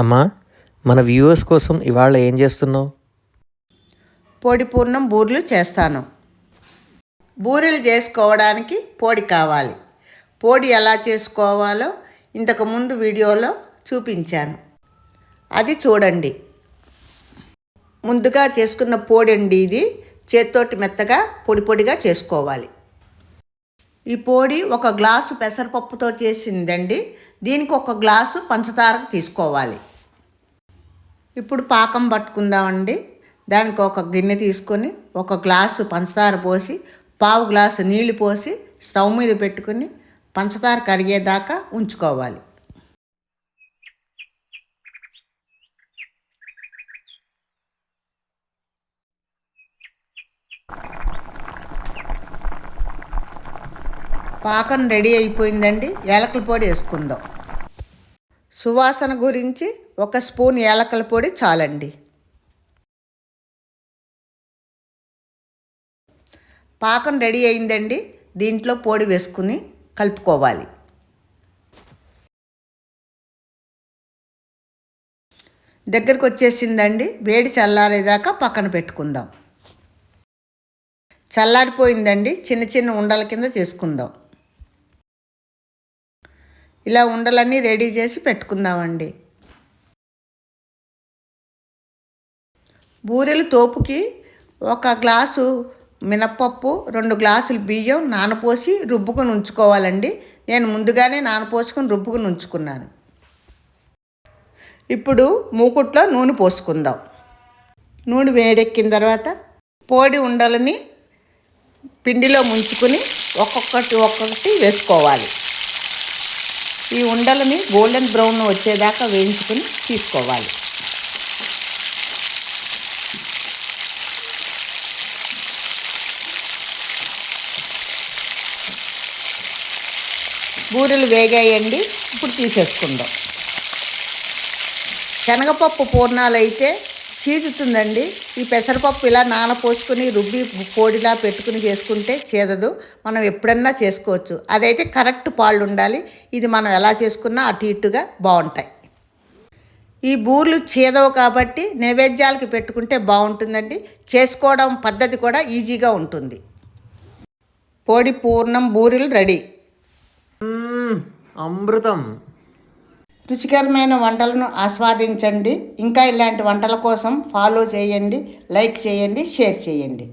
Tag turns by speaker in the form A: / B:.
A: అమ్మా మన వ్యూవర్స్ కోసం ఇవాళ ఏం చేస్తున్నావు?
B: పొడి పూర్ణం బూరెలు చేస్తాను. బూరెలు చేసుకోవడానికి పొడి కావాలి. పొడి ఎలా చేసుకోవాలో ఇంతకు ముందు వీడియోలో చూపించాను. అది చూడండి. ముందుగా చేసుకున్న పొడి అండి ఇది. చేత్తోటి మెత్తగా పొడి పొడిగా చేసుకోవాలి. ఈ పొడి ఒక గ్లాసు పెసరపప్పుతో చేసిందండి. దీనికి ఒక గ్లాసు పంచదారకు తీసుకోవాలి. ఇప్పుడు పాకం పట్టుకుందామండి. దానికి ఒక గిన్నె తీసుకొని ఒక గ్లాసు పంచదార పోసి పావు గ్లాసు నీళ్ళు పోసి స్టవ్ మీద పెట్టుకుని పంచదార కరిగేదాకా ఉంచుకోవాలి. పాకం రెడీ అయిపోయిందండి. ఏలకల పొడి వేసుకుందాం. సువాసన గురించి ఒక స్పూన్ ఏలకల పొడి చాలండి. పాకం రెడీ అయిందండి. దీంట్లో పొడి వేసుకుని కలుపుకోవాలి. దగ్గరకు వచ్చేసిందండి. వేడి చల్లారేదాకా పక్కన పెట్టుకుందాం. చల్లారిపోయిందండి. చిన్న చిన్న ఉండల కింద చేసుకుందాం. ఇలా ఉండలన్నీ రెడీ చేసి పెట్టుకుందామండి. బూరెలు తోపుకి ఒక గ్లాసు మినప్పప్పు రెండు గ్లాసులు బియ్యం నానపోసి రుబ్బుకొని ఉంచుకోవాలండి. నేను ముందుగానే నానపోసుకొని రుబ్బుకొని ఉంచుకున్నాను. ఇప్పుడు మూకుట్లో నూనె పోసుకుందాం. నూనె వేడెక్కిన తర్వాత పొడి ఉండలని పిండిలో ముంచుకొని ఒక్కొక్కటి ఒక్కొక్కటి వేసుకోవాలి. ఈ ఉండలని గోల్డెన్ బ్రౌన్ వచ్చేదాకా వేయించుకొని తీసుకోవాలి. బూరెలు వేగాయండి. ఇప్పుడు తీసేసుకుందాం. శనగపప్పు పూర్ణాలు అయితే చీదుతుందండి. ఈ పెసరపప్పు ఇలా నానపోసుకుని రుబ్బి పొడిలా పెట్టుకుని చేసుకుంటే చేదదు. మనం ఎప్పుడన్నా చేసుకోవచ్చు. అదైతే కరెక్ట్ పాళ్ళు ఉండాలి. ఇది మనం ఎలా చేసుకున్నా అటు ఇటుగా బాగుంటాయి. ఈ బూర్లు చేదవు కాబట్టి నైవేద్యాలకి పెట్టుకుంటే బాగుంటుందండి. చేసుకోవడం పద్ధతి కూడా ఈజీగా ఉంటుంది. పొడి పూర్ణం బూరెలు రెడీ.
A: అమృతం.
B: రుచికరమైన వంటలను ఆస్వాదించండి. ఇంకా ఇలాంటి వంటల కోసం ఫాలో చేయండి లైక్ చేయండి షేర్ చేయండి.